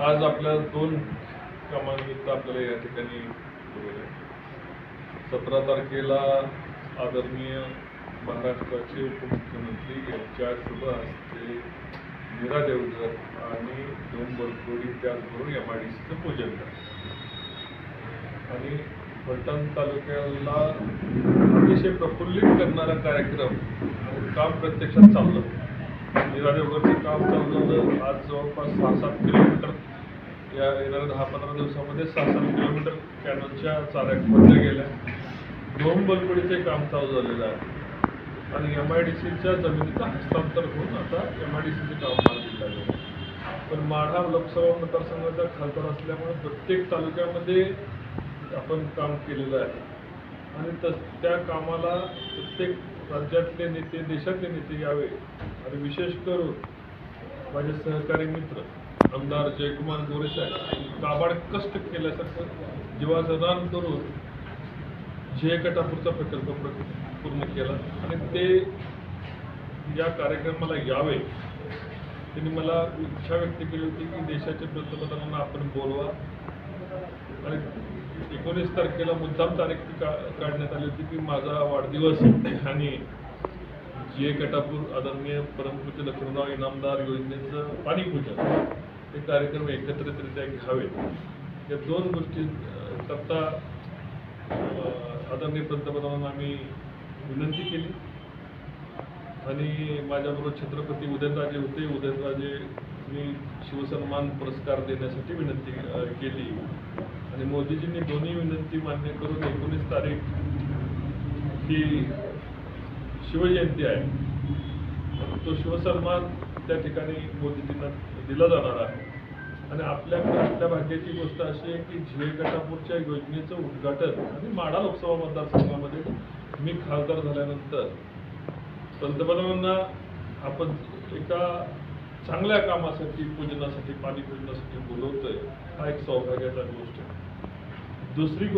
आज आपल्या दोन कामानिमित्त आपल्याला या ठिकाणी सतरा तारखेला आदरणीय महाराष्ट्राचे उपमुख्यमंत्री यांच्या शुभ हस्ते मीरा देवधर आणि दोन बलकोडी त्याचबरोबर एम आय डी सीचं पूजन करतात. आणि फलटण तालुक्याला अतिशय प्रफुल्लित करणारा कार्यक्रम काम प्रत्यक्षात चाललं. निराडेवरती काम काम चाललं आज जवळपास सहा सात किलोमीटर या येणाऱ्या दहा पंधरा दिवसामध्ये सहा सात किलोमीटर कॅनलच्या चाऱ्या खोदल्या गेल्या. दोन बलपडीचे काम चालू झालेलं आहे. आणि एम आय डी सीच्या जमिनीचं हस्तांतर होऊन आता एम आय डी सीचे काम मार्गी लागले पण माढा लोकसभा मतदारसंघाचा खासदार असल्यामुळे प्रत्येक तालुक्यामध्ये आपण काम केलेलं आहे. आणि तस त्या कामाला प्रत्येक राज्यातले नेते देशातले नेते यावे. आणि विशेष करून माझे सहकारी मित्र आमदार जयकुमार गोरेसाहेब काबाड कष्ट केल्यासारखं जीवाचं रान करून जे कटापूरचा प्रकल्प प्र- पूर्ण केला. आणि ते या कार्यक्रमाला यावे. त्यांनी मला इच्छा व्यक्त केली होती की देशाच्या पंतप्रधानांना आपण बोलवा. एकोणीस तारखेला मुद्दाम तारीख ती का काढण्यात आली होती की माझा वाढदिवस आणि जे कटापूर आदरणीय परमपूज्य लक्ष्मणराव इनामदार योजनेचं पाणीपूजन हे कार्यक्रम एकत्रितरित्या घ्यावे. या दोन गोष्टी करता आदरणीय पंतप्रधानांना आम्ही विनंती केली. आणि माझ्याबरोबर छत्रपती उदयनराजे होते. उदयनराजे मी शिवसन्मान पुरस्कार देण्यासाठी विनंती केली. आणि मोदीजींनी दोन्ही विनंती मान्य करून एकोणीस तारीख ही शिवजयंती आहे. तो शिवसन्मान त्या ठिकाणी मोदीजींना दिला जाणार आहे. आणि आपल्या आपल्या भाग्याची गोष्ट अशी आहे की झे गटापूरच्या योजनेचं उद्घाटन आणि माढा लोकसभा मतदारसंघामध्ये मी खासदार झाल्यानंतर पंतप्रधानांना आपण एका चांगल्या कामासाठी पूजनासाठी पाणी पूजनासाठी बोलवतोय हा एक सौभाग्याचा गोष्ट आहे. दुसरी